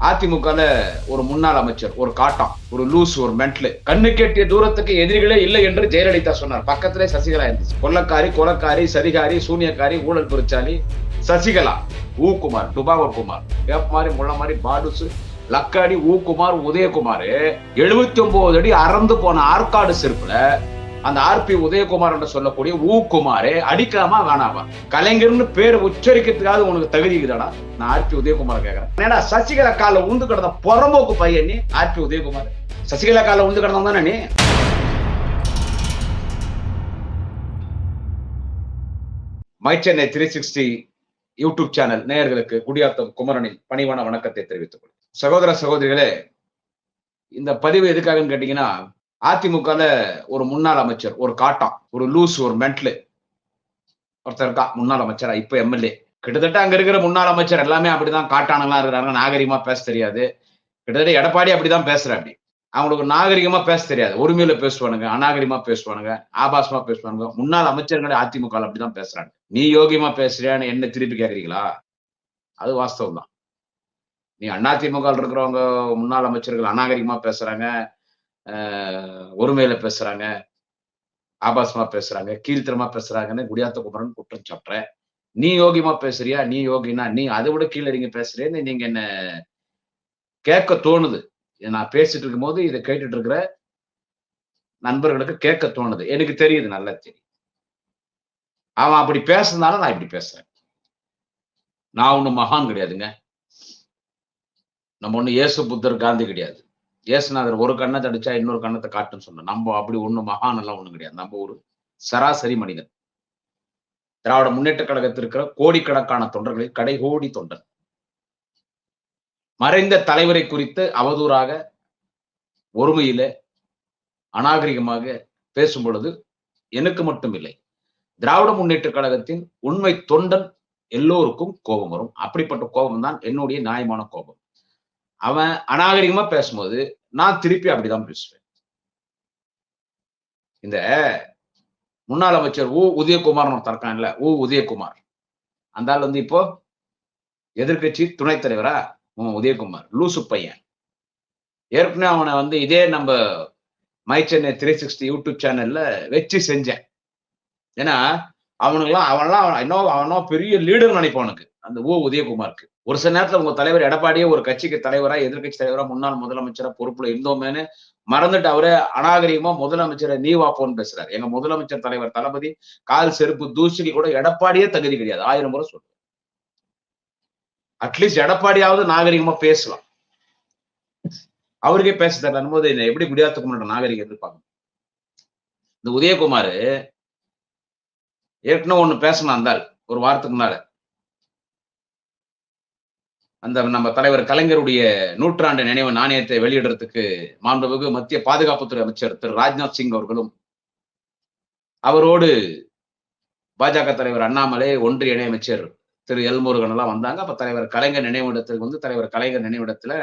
அதிமுகல ஒரு முன்னாள் அமைச்சர் ஒரு காட்டம் ஒரு லூஸ் ஒரு மென்ட்லு கண்ணு கேட்டிய தூரத்துக்கு எதிரிகளே இல்லை என்று ஜெயலலிதா சொன்னார். பக்கத்திலே சசிகலா இருந்துச்சு. கொள்ளக்காரி கொலக்காரி சரிகாரி சூனியக்காரி ஊழல் பெருச்சாலி சசிகலா ஊகுமார் குமார் குமார். வேப்ப மாதிரி முள்ள மாதிரி பாடுசு லக்காடி ஊகுமார் உதயகுமார் எழுபத்தி ஒன்பது அடி அறந்து போன ஆற்காடு செருப்புல அந்த ஆர்பி உதயகுமார் என்று சொல்லக்கூடிய ஊகுமாரே குமாரே அடிக்கலாமா வேணாமா? கலைஞர்னு பேர் உச்சரிக்கிறதுக்காக உனக்கு தகுதி இருக்குதாடா? நான் ஆர்பி உதயகுமார் கேக்குறேன். ஏன்னா சசிகலா கால உந்து கிடந்த புறம்போக்கு பையன் நீ? ஆர்பி உதயகுமார். சசிகலா கால உந்து கிடந்தான் தானே நீ? My Chennai three sixty YouTube channel நேயர்களுக்கு குடியாத்தம் குமரனின் பணிவான வணக்கத்தை தெரிவித்துக் கொள்கிறேன். சகோதர சகோதரிகளே இந்த பதிவு எதுக்காகன்னு கேட்டீங்கன்னா அதிமுகல ஒரு முன்னாள் அமைச்சர் ஒரு காட்டம் ஒரு லூஸ் ஒரு மென்ட்லு ஒருத்தர் இருக்கா? முன்னாள் அமைச்சரா? இப்ப எம்எல்ஏ கிட்டத்தட்ட அங்க இருக்கிற முன்னாள் அமைச்சர் எல்லாமே அப்படிதான் காட்டானெல்லாம் இருக்கிறாங்க. நாகரிகமா பேச தெரியாது. கிட்டத்தட்ட எடப்பாடி அப்படிதான் பேசுற அப்படி அவங்களுக்கு நாகரிகமா பேச தெரியாது. உரிமையில பேசுவானுங்க அநாகரிகமா பேசுவானுங்க ஆபாசமா பேசுவானுங்க. முன்னாள் அமைச்சர்களே அதிமுக அப்படிதான் பேசுறாங்க. நீ யோகியமா பேசுறியான்னு என்ன திருப்பி கேக்குறீங்களா? அது வாஸ்தவம் தான் நீ அதிமுக இருக்கிறவங்க முன்னாள் அமைச்சர்கள் அநாகரிகமா பேசுறாங்க. ஒருமையில பேசுறாங்க ஆபாசமா பேசுறாங்க கீழ்த்தரமா பேசுறாங்கன்னு குடியாத்த குமரன் குற்றம் சாட்டுற. நீ யோகியமா பேசுறியா? நீ யோகினா நீ அதை விட கீழே நீங்க பேசுறேன்னு நீங்க என்ன கேட்க தோணுது? நான் பேசிட்டு இருக்கும் போது இதை கேட்டுட்டு இருக்கிற நண்பர்களுக்கு கேட்க தோணுது. எனக்கு தெரியுது நல்லா தெரியும் அவன் அப்படி பேசுறதுனால நான் இப்படி பேசுறேன். நான் ஒண்ணு மகான் கிடையாதுங்க. நம்ம ஒண்ணு இயேசு புத்தர் காந்தி கிடையாது. ஏசுநாதர் ஒரு கண்ணை அடிச்சா இன்னொரு கண்ணத்தை காட்டுன்னு சொன்ன நம்ம அப்படி ஒண்ணு மகான் எல்லாம் ஒண்ணும் கிடையாது. நம்ம ஒரு சராசரி மனிதன். திராவிட முன்னேற்ற கழகத்தில் இருக்கிற கோடிக்கணக்கான தொண்டர்களில் கடைகோடி தொண்டர் மறைந்த தலைவரை குறித்து அவதூறாக ஒருமையில அநாகரிகமாக பேசும் பொழுது எனக்கு மட்டும் இல்லை திராவிட முன்னேற்ற கழகத்தின் உண்மை தொண்டன் எல்லோருக்கும் கோபம் வரும். அப்படிப்பட்ட கோபம் தான் என்னுடைய நியாயமான கோபம். அவன் அநாகரிகமா பேசும்போது நான் திருப்பி அப்படிதான் பேசுவேன். இந்த முன்னாள் அமைச்சர் ஓ உதயகுமார் தரக்கான்ல ஓ உதயகுமார். அந்த ஆள் வந்து இப்போ எதிர்கட்சி துணைத் தலைவரா? உதயகுமார் லூசு பையன். ஏற்கனவே அவனை வந்து இதே நம்ம my Chennai three sixty YouTube சேனல்ல வச்சு செஞ்சேன். ஏன்னா அவனுங்களாம் அவன்லாம் இன்னும் அவனோ பெரிய லீடர் நினைப்பானுக்கு அந்த ஓ உதயகுமாருக்கு. ஒரு சில நேரத்துல உங்க தலைவர் எடப்பாடியே ஒரு கட்சிக்கு தலைவரா எதிர்கட்சி தலைவரா முன்னாள் முதலமைச்சரா பொறுப்புல இருந்தோமேனு மறந்துட்டு அவரே அநாகரிகமா முதலமைச்சரை நீ வாப்போன்னு பேசுறாரு. எங்க முதலமைச்சர் தலைவர் தளபதி கால் செருப்பு தூசிக்கு கூட எடப்பாடியே தகுதி கிடையாது. ஆயிரம் முறை சொல்லுவேன் அட்லீஸ்ட் எடப்பாடியாவது நாகரிகமா பேசலாம். அவருக்கே பேச தரணும் போது எப்படி குடியாத்துக்கு நாகரிகம் எதிர்ப்பாங்க இந்த உதயகுமார் ஏற்கனவே ஒண்ணு பேசணும் இருந்தால் ஒரு வாரத்துக்கு முன்னால. அந்த நம்ம தலைவர் கலைஞருடைய நூற்றாண்டு நினைவு நாணயத்தை வெளியிடுறதுக்கு மாண்புமிகு மத்திய பாதுகாப்புத்துறை அமைச்சர் திரு ராஜ்நாத் சிங் அவர்களும் அவரோடு பாஜக தலைவர் அண்ணாமலை ஒன்றிய இணையமைச்சர் திரு எல்முருகன் எல்லாம் வந்தாங்க. அப்ப தலைவர் கலைஞர் நினைவிடத்துக்கு வந்து தலைவர் கலைஞர் நினைவிடத்துல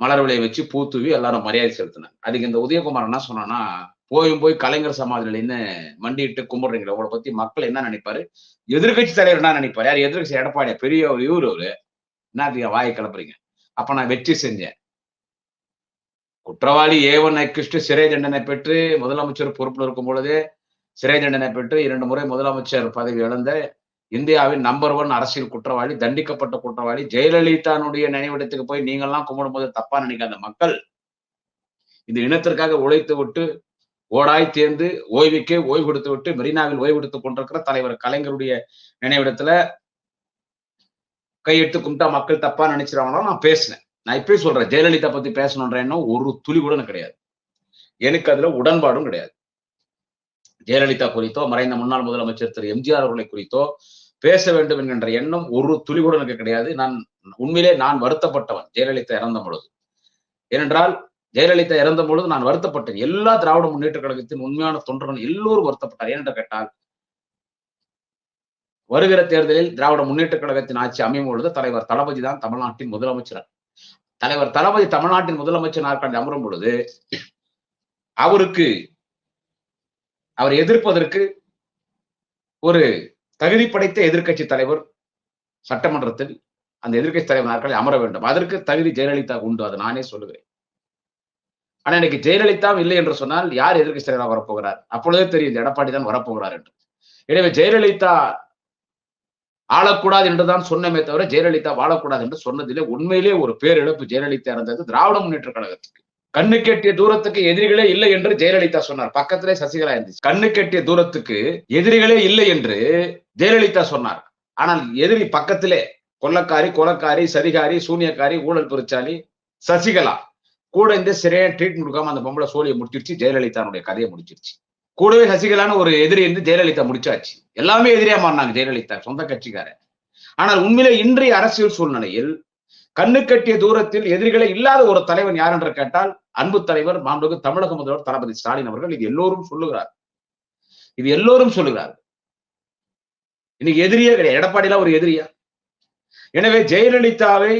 மலர் விலையை வச்சு பூத்துவி எல்லாரும் மரியாதை செலுத்தினாங்க. அதுக்கு இந்த உதயகுமார் என்ன சொன்னான்னா போயும் போய் கலைஞர் சமாதியில மண்டிட்டு கும்பிடுறீங்களா உங்களை பத்தி மக்கள் என்ன நினைப்பாரு? எதிர்கட்சி தலைவர் என்ன நினைப்பாரு? யார் எதிர்கட்சி எடப்பாடி பெரிய ஒரு இவர். என்ன வாயை கிளப்புறீங்க? அப்ப நான் வெற்றி செஞ்சேன். குற்றவாளி ஏவன் ஐக்கிஷ்டு சிறை தண்டனை பெற்று முதலமைச்சர் பொறுப்பில் இருக்கும் பொழுதே சிறை தண்டனை பெற்று இரண்டு முறை முதலமைச்சர் பதவி இழந்த இந்தியாவின் நம்பர் ஒன் அரசியல் குற்றவாளி தண்டிக்கப்பட்ட குற்றவாளி ஜெயலலிதானுடைய நினைவிடத்துக்கு போய் நீங்கள்லாம் கும்பிடும் போது தப்பா நினைக்காத மக்கள். இந்த இனத்திற்காக உழைத்து விட்டு ஓடாய் தேர்ந்து ஓய்வுக்கே ஓய்வு கொடுத்து விட்டு மெரினாவில் ஓய்வு எடுத்துக் கொண்டிருக்கிற தலைவர் கலைஞருடைய நினைவிடத்துல கையெடுத்து கும்பிட்டா மக்கள் தப்பா நினைச்சிருவாங்களோ நான் பேசினேன். நான் இப்பயே சொல்றேன் ஜெயலலிதா பத்தி பேசணுன்ற எண்ணம் ஒரு துளி கூட எனக்கு கிடையாது. எனக்கு அதுல உடன்பாடும் கிடையாது. ஜெயலலிதா குறித்தோ மறைந்த முன்னாள் முதலமைச்சர் திரு. எம்ஜிஆர் அவர்களை குறித்தோ பேச வேண்டும் என்கின்ற எண்ணம் ஒரு துளி கூட எனக்கு கிடையாது. நான் உண்மையிலே நான் வருத்தப்பட்டவன் ஜெயலலிதா இறந்த பொழுது. ஏனென்றால் ஜெயலலிதா இறந்த பொழுது நான் வருத்தப்பட்டேன். எல்லா திராவிட முன்னேற்ற கழகத்தின் உண்மையான தொண்டர்கள் எல்லோரும் வருத்தப்பட்டார் ஏனென்று கேட்டால் வருகிற தேர்தலில் திராவிட முன்னேற்ற கழகத்தின் ஆட்சி அமையும் பொழுது தலைவர் தளபதி தான் தமிழ்நாட்டின் முதலமைச்சர். தலைவர் தளபதி தமிழ்நாட்டின் முதலமைச்சர் நாற்காண்டி அமரும் பொழுது அவருக்கு அவர் எதிர்ப்பதற்கு ஒரு தகுதி படைத்த எதிர்கட்சி தலைவர் சட்டமன்றத்தில் அந்த எதிர்க்கட்சி தலைவர் நாட்களை அமர வேண்டும். அதற்கு தகுதி ஜெயலலிதா உண்டு அதை நானே சொல்லுகிறேன். ஆனா இன்னைக்கு ஜெயலலிதா இல்லை என்று சொன்னால் யார் எதிர்கட்சி தலைவராக வரப்போகிறார்? அப்பொழுதே தெரியும் இந்த எடப்பாடி தான் வரப்போகிறார் என்று. எனவே ஜெயலலிதா ஆளக்கூடாது என்றுதான் சொன்னமே தவிர ஜெயலலிதா வாழக்கூடாது என்று சொன்னதிலே உண்மையிலே ஒரு பேரிழப்பு ஜெயலலிதா இருந்தது. திராவிட முன்னேற்ற கழகத்துக்கு. கண்ணு கெட்டிய தூரத்துக்கு எதிரிகளே இல்லை என்று ஜெயலலிதா சொன்னார். பக்கத்திலே சசிகலா இருந்துச்சு. கண்ணு கெட்டிய தூரத்துக்கு எதிரிகளே இல்லை என்று ஜெயலலிதா சொன்னார். ஆனால் எதிரி பக்கத்திலே கொள்ளக்காரி கொலக்காரி சரிகாரி சூனியக்காரி ஊழல் பெருச்சாலி சசிகலா கூட இந்த சரியான ட்ரீட்மெண்ட் கொடுக்காம அந்த பொம்பளை சோழியை முடிச்சிருச்சு. ஜெயலலிதாவுடைய கதையை முடிச்சிருச்சு. கூடவே சசிகலான்னு ஒரு எதிரி இருந்து ஜெயலலிதா முடிச்சாச்சு. எல்லாமே எதிரியா மாறினாங்க ஜெயலலிதா சொந்த கட்சிக்கார ஆனால் உண்மையிலே இன்றைய அரசியல் சூழ்நிலையில் கண்ணு கட்டிய தூரத்தில் எதிரிகளே இல்லாத ஒரு தலைவன் யார் என்று கேட்டால் அன்பு தலைவர் மாண்புக்கு தமிழக முதல்வர் தளபதி ஸ்டாலின் அவர்கள் இது எல்லோரும் சொல்லுகிறார். இது எல்லோரும் சொல்லுகிறார். இன்னைக்கு எதிரியே கிடையாது. எடப்பாடியில ஒரு எதிரியா? எனவே ஜெயலலிதாவை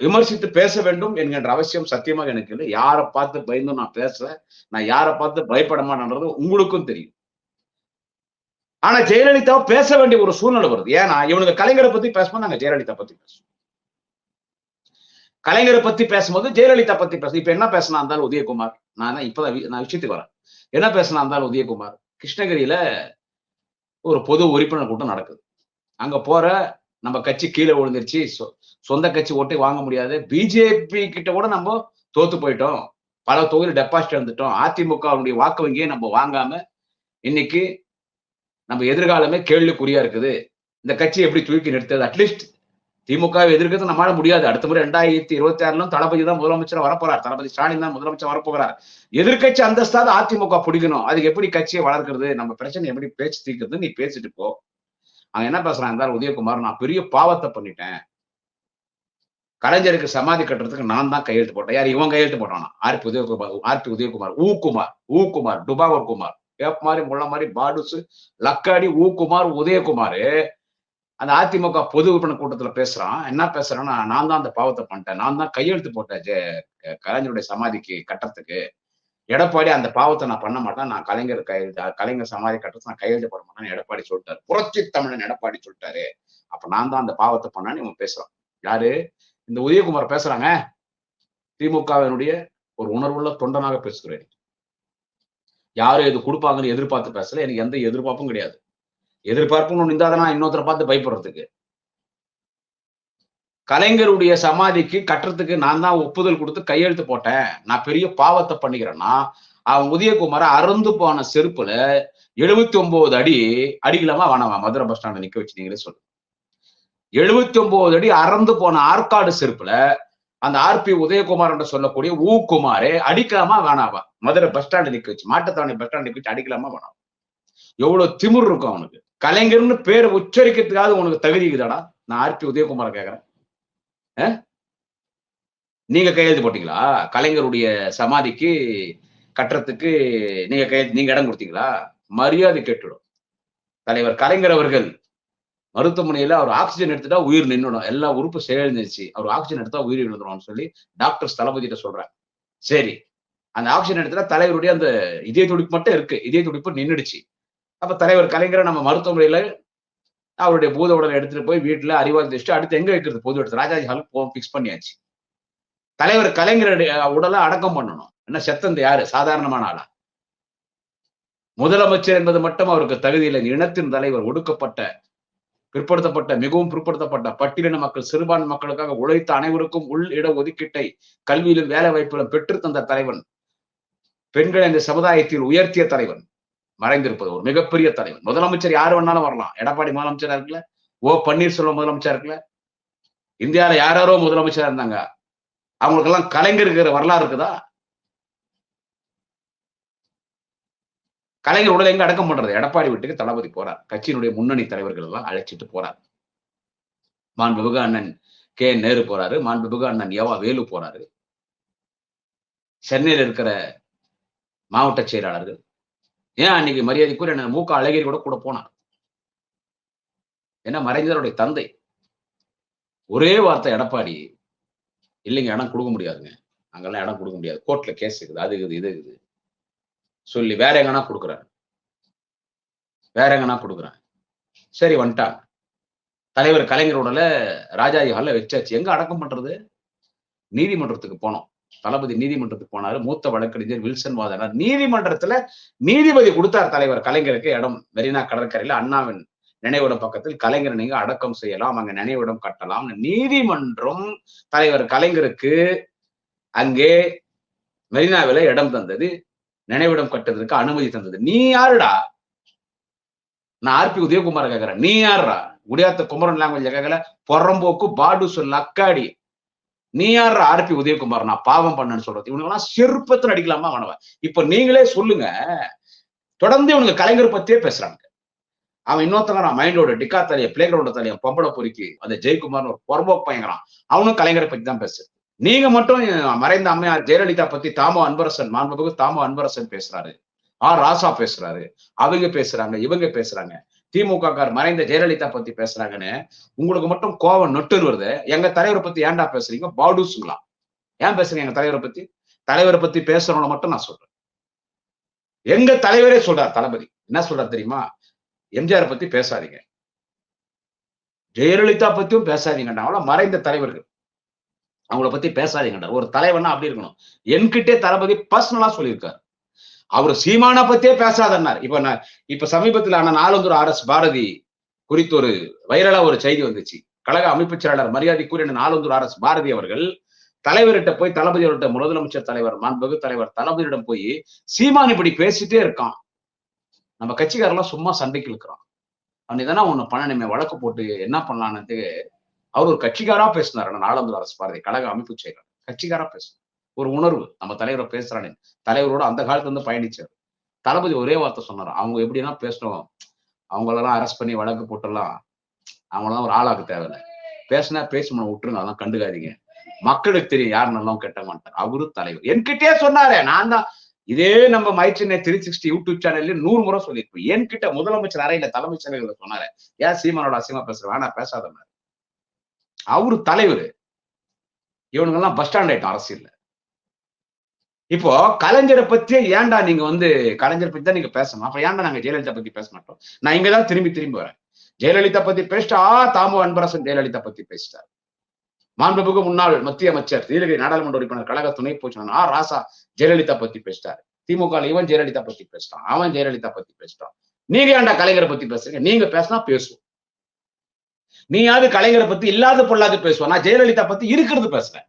விமர்சித்து பேச வேண்டும் என்கின்ற அவசியம் சத்தியமாக எனக்கு இல்லை. யாரை பார்த்து பயந்தும் நான் பேசல நான் யாரை பார்த்து பயப்பட மாட்டேன்றது உங்களுக்கும் தெரியும். ஆனா ஜெயலலிதா பேச வேண்டிய ஒரு சூழ்நிலை வருது. ஏன்னா இவனுக்கு கலைஞரை பத்தி பேசும்போது நாங்க ஜெயலலிதா பத்தி பேசுவோம். கலைஞரை பத்தி பேசும்போது ஜெயலலிதா பத்தி பேச இப்ப என்ன பேசினா இருந்தாலும் உதயகுமார். நான் இப்பதான் நான் விஷயத்துக்கு வரேன். என்ன பேசினா இருந்தாலும் உதயகுமார். கிருஷ்ணகிரியில ஒரு பொது உறுப்பினர் கூட்டம் நடக்குது. அங்க போற நம்ம கட்சி கீழே விழுந்துருச்சு. சொந்த கட்சி ஓட்டை வாங்க முடியாது. பிஜேபி கிட்ட கூட நம்ம தோத்து போயிட்டோம். பல தொகுதி டெபாசிட் இருந்துட்டோம் அதிமுகவுடைய வாக்கு வங்கியை நம்ம வாங்காம இன்னைக்கு நம்ம எதிர்காலமே கேள்விக்குறியா இருக்குது. இந்த கட்சி எப்படி தூக்கி நிறுத்தது அட்லீஸ்ட் திமுக எதிர்க்கிறது நம்மளால முடியாது. அடுத்த முறை ரெண்டாயிரத்தி இருபத்தி ஆறுல தளபதி தான் முதலமைச்சர் வரப்போறார். தளபதி ஸ்டாலின் தான் முதலமைச்சர் வரப்போகிறார். எதிர்கட்சி அந்தஸ்தாத அதிமுக பிடிக்கணும். அதுக்கு எப்படி கட்சியை வளர்க்கிறது? நம்ம பிரச்சனை எப்படி பேச்சு தீர்க்கிறது நீ பேசிட்டு போ. அவன் என்ன பேசுறான்? இருந்தாலும் உதயகுமார் நான் பெரிய பாவத்தை பண்ணிட்டேன். கலைஞருக்கு சமாதி கட்டுறதுக்கு நான் தான் கையெழுத்து போட்டேன். யார்? இவன் கையெழுத்து போட்டானா? ஆர்பி உதயகுமார் ஆர்பி உதயகுமார் ஊ குமார் ஊ குமார் டுபாவர் குமார் வேப் மாதிரி முள்ள மாதிரி பாடுசு லக்காடி ஊ குமார் உதயகுமார். அந்த அதிமுக பொது உறுப்பினர் கூட்டத்துல பேசுறான். என்ன பேசுறான்னா நான் தான் அந்த பாவத்தை பண்ணிட்டேன். நான் தான் கையெழுத்து போட்டேன் ஜெ- கலைஞருடைய சமாதிக்கு கட்டுறதுக்கு. எடப்பாடி அந்த பாவத்தை நான் பண்ண மாட்டேன். நான் கலைஞர் கையெழுத்து கலைஞர் சமாதி கட்டுறது நான் கையெழுத்து போட மாட்டேன்னு எடப்பாடி சொல்லிட்டாரு. புரட்சி தமிழன் எடப்பாடி சொல்லிட்டாரு. அப்ப நான் தான் அந்த பாவத்தை பண்ணேன்னு இவன் பேசுறான். யாரு? இந்த உதயகுமார் பேசுறாங்க. திமுகவினுடைய ஒரு உணர்வுள்ள தொண்டனாக பேசுகிறேன். யாரும் இது கொடுப்பாங்கன்னு எதிர்பார்த்து பேசல. எனக்கு எந்த எதிர்பார்ப்பும் கிடையாது. எதிர்பார்ப்புன்னு ஒன்று இருந்தாதான் நான் இன்னொருத்தரை பார்த்து பயப்படுறதுக்கு. கலைஞருடைய சமாதிக்கு கட்டுறதுக்கு நான் தான் ஒப்புதல் கொடுத்து கையெழுத்து போட்டேன். நான் பெரிய பாவத்தை பண்ணிக்கிறேன்னா அவன் உதயகுமார அறுந்து போன செருப்புல எழுபத்தி ஒன்பது அடி அடிக்கலாமா வேணாமா மதுரை பஸ் ஸ்டாண்டை நிக்க வச்சு நீங்களே சொல்லுங்க எழுபத்தி ஒன்பது அடி அறந்து போன ஆற்காடு செருப்புல அந்த ஆர்பி உதயகுமார் என்று சொல்லக்கூடிய ஊ குமாரே அடிக்கலாமா வேணாவா? மதுரை பஸ் ஸ்டாண்ட் நிக்க வச்சு மாட்டுத்தாவணி பஸ் ஸ்டாண்ட் நிக்க வச்சு அடிக்கலாமா வேணாம் எவ்வளவு திமிர் இருக்கும் அவனுக்கு. கலைஞர்னு பேரை உச்சரிக்கிறதுக்காவது உனக்கு தகுதி இருக்குதாடா? நான் ஆர்பி உதயகுமார் கேக்குறேன் நீங்க கையெழுத்து போட்டீங்களா? கலைஞருடைய சமாதிக்கு கட்டுறதுக்கு நீங்க கையெழுத்து நீங்க இடம் கொடுத்தீங்களா? மரியாதை கேட்டுடும் தலைவர் கலைஞர் அவர்கள் மருத்துவமனையில அவர் ஆக்சிஜன் எடுத்துட்டா உயிர் நின்னுடும். எல்லா உறுப்பு செயலிருந்துச்சு அவர் ஆக்சிஜன் எடுத்தா உயிர் இழந்துரும்னு சொல்லி டாக்டர் தளபதியிட்ட சொல்றாங்க. சரி. அந்த ஆக்சிஜன் எடுத்துட்டா தலைவருடைய அந்த இதய துடிப்பு மட்டும் இருக்கு. இதய துடிப்பு நின்னுடுச்சு. அப்ப தலைவர் கலைஞரை நம்ம மருத்துவமனையில அவருடைய பூத உடலை எடுத்துட்டு போய் வீட்டுல அறிவாளி வச்சுட்டு அடுத்து எங்க வைக்கிறது? பொது எடுத்து ராஜாஜி ஹாலுக்கு போ பிக்ஸ் பண்ணியாச்சு. தலைவர் கலைஞருடைய உடலை அடக்கம் பண்ணணும். என்ன செத்தந்து யாரு? சாதாரணமான ஆளா? முதலமைச்சர் என்பது மட்டும் அவருக்கு தகுதியில் இனத்தின் தலைவர் ஒடுக்கப்பட்ட பிற்படுத்தப்பட்ட மிகவும் பிற்படுத்தப்பட்ட பட்டியலின மக்கள் சிறுபான்மை மக்களுக்காக உழைத்த அனைவருக்கும் உள் இட ஒதுக்கீட்டை கல்வியிலும் வேலை வாய்ப்பிலும் பெற்று தந்த தலைவன் பெண்களை இந்த சமுதாயத்தில் உயர்த்திய தலைவன் மறைந்திருப்பது ஒரு மிகப்பெரிய தலைவன். முதலமைச்சர் யாரு வேணாலும் வரலாம். எடப்பாடி முதலமைச்சரா இருக்குல்ல ஓ பன்னீர்செல்வம் முதலமைச்சரா இருக்குல்ல இந்தியால யாராரோ முதலமைச்சரா இருந்தாங்க. அவங்களுக்கெல்லாம் கலைஞர் இருக்கிற வரலாறு இருக்குதா? கலைஞர் உடல் எங்க அடக்கம் பண்றது? எடப்பாடி வீட்டுக்கு தளபதி போறார். கட்சியினுடைய முன்னணி தலைவர்கள் எல்லாம் அழைச்சிட்டு போறார். மாண்புமிகு அண்ணன் கே நேரு போறாரு. மாண்புமிகு அண்ணன் யவா வேலு போறாரு. சென்னையில் இருக்கிற மாவட்ட செயலாளர்கள். ஏன் அன்னைக்கு மரியாதைக்குரிய என்ன மூக்க அழகிரி கூட கூட போனார் ஏன்னா மறைந்தவருடைய தந்தை. ஒரே வார்த்தை எடப்பாடி இல்லைங்க இடம் கொடுக்க முடியாதுங்க. அங்கெல்லாம் இடம் கொடுக்க முடியாது. கோர்ட்ல கேஸ் இருக்குது. அது இருக்குது இது இருக்குது. சொல்லி வேற எங்கன்னா கொடுக்குறாரு. வேற எங்கன்னா கொடுக்குறேன் சரி வந்துட்டா தலைவர் கலைஞர் உடல ராஜாஜி ஹால்ல வச்சாச்சு. எங்க அடக்கம் பண்றது? நீதிமன்றத்துக்கு போனோம். தளபதி நீதிமன்றத்துக்கு போனாரு. மூத்த வழக்கறிஞர் வில்சன் வாதனார் நீதிமன்றத்துல நீதிபதி கொடுத்தார் தலைவர் கலைஞருக்கு இடம். மெரினா கடற்கரையில அண்ணாவின் நினைவிடம் பக்கத்தில் கலைஞரை நீங்க அடக்கம் செய்யலாம். அங்க நினைவிடம் கட்டலாம். நீதிமன்றம் தலைவர் கலைஞருக்கு அங்கே மெரினாவில இடம் தந்தது. நினைவிடம் கட்டுறதுக்கு அனுமதி தந்தது. நீ யாருடா? நான் ஆர்பி உதயகுமார் கேக்குறேன். நீ யாருடா? குடியாத்த குமரன் லாங்குவேஜ் கேட்கல பொறம்போக்கு பாடு சொல் அக்காடி நீ யார் ஆர்பி உதயகுமார்? நான் பாவம் பண்ணேன்னு சொல்றது. இவனுங்கெல்லாம் செருப்பத்தில் அடிக்கலாமா அவனவன்? இப்ப நீங்களே சொல்லுங்க. தொடர்ந்து இவனுங்க கலைஞர் பத்தியே பேசுறாங்க. அவன் இன்னொருத்தவன் மைண்டோட டிக்கா தலைய பிளே கிரவுண்ட் தலையை பொம்பளை பொறுக்கி அந்த ஜெயக்குமார்னு ஒரு பொறம்போக்கு பயங்கரான் அவனும் கலைஞரை பத்தி தான் பேசுறது நீங்க மட்டும் மறைந்த அம்மையார் ஜெயலலிதா பத்தி தாமோ அன்பரசன் மாண்புமிகு தாமோ அன்பரசன் பேசுறாரு. ஆர் ராசா பேசுறாரு. அவங்க பேசுறாங்க இவங்க பேசுறாங்க. திமுக கார் மறைந்த ஜெயலலிதா பத்தி பேசுறாங்கன்னு உங்களுக்கு மட்டும் கோவம் நொட்டுன்னு வருது. எங்க தலைவரை பத்தி ஏன்டா பேசுறீங்க? பாடுசுங்களா. ஏன் பேசுறீங்க எங்க தலைவரை பத்தி? தலைவரை பத்தி பேசுறவங்கள மட்டும் நான் சொல்றேன். எங்க தலைவரே சொல்றார் தளபதி. என்ன சொல்றாரு தெரியுமா? எம்ஜிஆர் பத்தி பேசாதீங்க. ஜெயலலிதா பத்தியும் பேசாதீங்கடா அவ்வளவு மறைந்த தலைவர்கள். அவங்கள பத்தி பேசாதீங்கடா. ஒரு தலைவனா அப்படி இருக்கணும். என்கிட்டே தளபதி பர்சனலா சொல்லியிருக்காரு. அவர் சீமானா பத்தியே பேசாதன்னார். இப்ப நான் இப்ப சமீபத்தில் ஆன நாலந்தூர் ஆர் எஸ் பாரதி குறித்து ஒரு வைரலா ஒரு செய்தி வந்துச்சு. கழக அமைப்பு செயலாளர் மரியாதைக்குரிய நாலந்தூர் ஆர் எஸ் பாரதி அவர்கள் தலைவர்கிட்ட போய் தளபதி அவர்கிட்ட முதலமைச்சர் தலைவர் மாண்புகு தலைவர் தளபதியிடம் போய் சீமான் இப்படி பேசிட்டே இருக்கான். நம்ம கட்சிக்காரெல்லாம் சும்மா சண்டைக்கு இருக்கிறான் அவன் தானே ஒண்ணு பண்ணணுமே வழக்கு போட்டு என்ன பண்ணலான்னு அவர் ஒரு கட்சிக்காரா பேசினார். நாலாவது அரசு பாரதி கழக அமைப்பு செயலர். கட்சிக்காரா பேசினார். ஒரு உணர்வு. நம்ம தலைவரை பேசுறானே. தலைவரோட அந்த காலத்துல இருந்து பயணிச்சார். தளபதி ஒரே வார்த்தை சொன்னார். அவங்க எப்படின்னா பேசணும். அவங்களெல்லாம் அரெஸ்ட் பண்ணி வழக்கு போட்டெல்லாம் அவங்களெல்லாம் ஒரு ஆளாக்கு தேவையில்லை. பேசினா பேசி மன விட்டுருங்க. அதெல்லாம் கண்டுக்காதீங்க. மக்களுக்கு தெரியும் யார் நல்லவங்க கெட்ட மாட்டார் அவரு தலைவர். என்கிட்டயே சொன்னாரே. நான் தான். இதே நம்ம மைச்சினை த்ரீ சிக்ஸ்டி யூடியூப் சேனல்ல நூறு முறை சொல்லியிருப்போம் என்கிட்ட முதலமைச்சர் அறையில தலைமைச் செயலர்கள் சொன்னாரு. ஏன் சீமானோட அசிமா பேசுறேன் வேணா பேசாத அவரு தலைவர். இவனுங்கெல்லாம் பஸ் ஸ்டாண்ட் ஆயிட்டோம் அரசியல்ல. இப்போ கலைஞரை பத்தியே ஏன்டா நீங்க வந்து கலைஞரை பத்தி தான் நீங்க பேசணும்? அப்ப ஏன்டா நாங்க ஜெயலலிதா பத்தி பேச மாட்டோம்? நான் இங்கதான் திரும்பி திரும்பி வரேன். ஜெயலலிதா பத்தி பேசிட்டா தாமு அன்பரசன் ஜெயலலிதா பத்தி பேசிட்டார். மாண்புமிகு முன்னாள் மத்திய அமைச்சர் நீலகிரி நாடாளுமன்ற உறுப்பினர் கழக துணை போச்சு ஆ ராசா ஜெயலலிதா பத்தி பேசிட்டாரு. திமுக இவன் ஜெயலலிதா பத்தி பேசிட்டான் அவன் ஜெயலலிதா பத்தி பேசிட்டான். நீங்க ஏன்டா கலைஞரை பத்தி பேசுறீங்க? நீங்க பேசினா பேசுவோம். நீயாவது கலைஞரை பத்தி இல்லாத பொல்லாது பேசுவா. நான் ஜெயலலிதா பத்தி இருக்கிறது பேசுறேன்.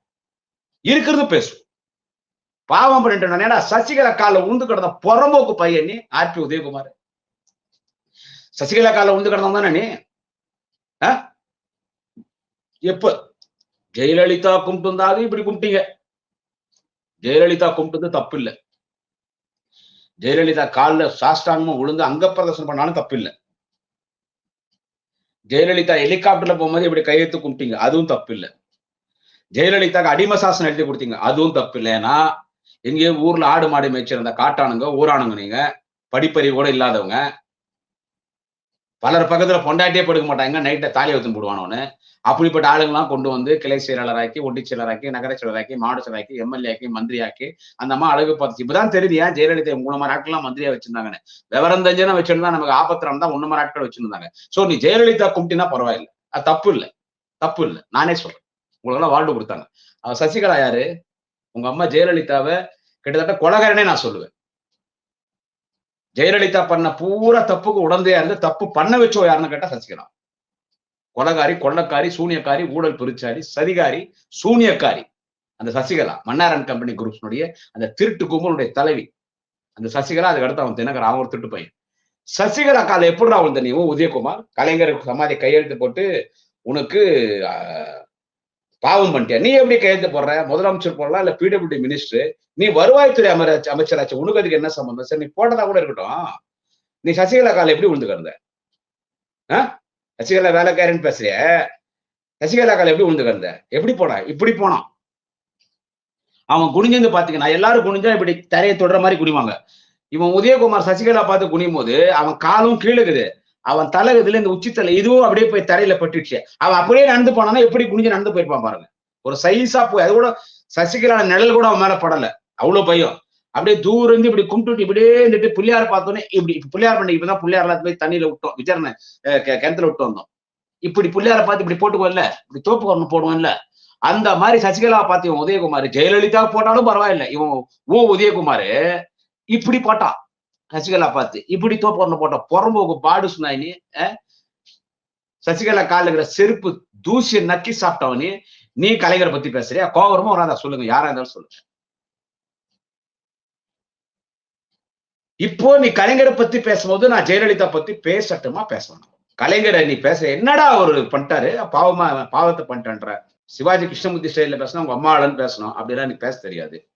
இருக்கிறது பேசுவேன் பாவம் பண்ணிட்டு ஏன்னா சசிகலா கால உந்து கிடந்த புறம்போக்கு பையன் நீ? ஆர்பி உதயகுமார். சசிகலா கால உந்து கிடந்தான் தானே நீ? எப்ப? ஜெயலலிதா கும்பிட்டு இப்படி கும்பிட்டீங்க. ஜெயலலிதா கும்பிட்டது தப்பு இல்லை ஜெயலலிதா காலில் சாஷ்டாங்கமா விழுந்து அங்க பிரதர்சனம் பண்ணாலும் தப்பு இல்லை ஜெயலலிதா ஹெலிகாப்டர்ல போகும்போது இப்படி கையெழுத்து கும்பிட்டீங்க. அதுவும் தப்பு இல்லை ஜெயலலிதாக்கு அடிம சாசனம் எழுதி கொடுத்தீங்க. அதுவும் தப்பு இல்லை ஏன்னா எங்கேயோ ஊர்ல ஆடு மாடு மேய்ச்சிருந்த காட்டானுங்க ஊரானுங்க நீங்க. படிப்பறிவு கூட இல்லாதவங்க. பலர் பக்கத்துல பொண்டாட்டியே படுக்க மாட்டாங்க. நைட்டை தாலி வத்து போடுவானோன்னு அப்படிப்பட்ட ஆளுங்கெல்லாம் கொண்டு வந்து கிளை செயலாளராக்கி ஒட்டி செயலராக்கி நகர செயலராக்கி மாவட்ட செயலராக்கி எம்எல்ஏக்கி ஆக்கி ஆக்கி அந்த அம்மா அழகு பார்த்துச்சு. இப்பதான் தெரியுது ஏன் ஜெயலலிதா மூணு மணி நாட்கள்லாம் மந்திரியா வச்சிருந்தாங்கன்னு. விவரம் தெரிஞ்சுனா வச்சிருந்தா நமக்கு ஆபத்திரம் தான் ஒண்ணு மணி நாட்கள் வச்சிருந்தாங்க. சோ நீ ஜெயலலிதா கும்பிட்டினா பரவாயில்ல. அது தப்பு இல்லை. தப்பு இல்லை. நானே சொல்றேன். உங்களுக்கெல்லாம் வாழ்வு கொடுத்தாங்க. சசிகலா யாரு? உங்க அம்மா ஜெயலலிதாவை கிட்டத்தட்ட கொலகரனே நான் சொல்லுவேன். ஜெயலலிதா பண்ண பூரா தப்புக்கு உடந்தையா இருந்து தப்பு பண்ண வச்சோ யாருன்னு கேட்டா சசிகலா. கொலகாரி கொள்ளக்காரி சூனியக்காரி ஊழல் பிரிச்சாரி சரிகாரி சூனியக்காரி. அந்த சசிகலா மன்னாரன் கம்பெனி குரூப்ஸ்னுடைய அந்த திருட்டு கும்பலுடைய தலைவி. அந்த சசிகலா அதுக்கடுத்து அவன் தினகர் அவன் ஒரு திருட்டு பையன். சசிகலா கால எப்படி அவன் நீ உதயகுமார்? கலைஞர் சமாதி கையெழுத்து போட்டு உனக்கு பாவம் பண்ணிட்டியா? நீ எப்படி கையெழுத்து போடுற? முதலமைச்சர் போடலாம் இல்ல பிடபிள்யூடி மினிஸ்டர் நீ வருவாய்த்துறை அமைச்சர் அமைச்சராச்சு. உனக்கு அதுக்கு என்ன சம்பந்தம்? சரி நீ போட்டதா கூட இருக்கட்டும். நீ சசிகலா கால எப்படி விழுந்து கிடந்த சசிகலா வேலைக்காரன்னு பேசுறிய. சசிகலா கால எப்படி விழுந்து கிடந்த எப்படி போனா? இப்படி போனான் அவன் குனிஞ்சு பாத்தீங்கன்னா எல்லாரும் குனிஞ்சா இப்படி தரையை தொடுற மாதிரி குனிவாங்க. இவன் உதயகுமார் சசிகலா பார்த்து குனியும் போது அவன் காலும் கீழுக்குது அவன் தலைகுதுல இந்த உச்சித்தலை இதுவும் அப்படியே போய் தரையில பட்டுச்சு அவன் அப்படியே நடந்து போனானா எப்படி குனிஞ்சு நடந்து போயிருப்பான் பாருங்க. ஒரு சைஸா போய் அது கூட சசிகலா நிழல் கூட அவன் மேல படல. அவ்வளவு பயம். அப்படியே தூரம் இருந்து இப்படி கும்பிட்டு இப்படியே இருந்துட்டு பிள்ளையார் பார்த்தோன்னே இப்படி பிள்ளையார் பண்ணி இப்பதான் பிள்ளையார் போய் தண்ணியில விட்டோம். விசாரணை கிணத்துல விட்டு வந்தோம். இப்படி பிள்ளையார பார்த்து இப்படி போட்டுக்குவல்ல இப்படி தோப்பு ஒண்ணு போடுவோம்ல அந்த மாதிரி சசிகலா பார்த்து இவன் உதயகுமார் ஜெயலலிதா போட்டாலும் பரவாயில்ல. இவன் ஓ உதயகுமார் இப்படி போட்டான். சசிகலா பார்த்து இப்படி தோப்பு போட்ட போட்டான் புறம்போக்கு பாடு சொன்னாயினி சசிகலா கால இருக்கிற செருப்பு தூசியை நக்கி சாப்பிட்டவனி நீ கலைஞரை பத்தி பேசுறியா? கோவரமா வராதா? சொல்லுங்க. யாரா இருந்தாலும் சொல்லுங்க. இப்போ நீ கலைஞரை பத்தி பேசும்போது நான் ஜெயலலிதா பத்தி பேசட்டுமா? பேசணும் கலைஞரை நீ பேச என்னடா அவர் பண்ணிட்டாரு? பாவமா பாவத்தை பண்ணிட்டான்ற சிவாஜி கிருஷ்ணமூர்த்தி ஸ்டைல பேசணும் உங்க அம்மாளன்னு பேசணும். அப்படிலாம் நீ பேச தெரியாது.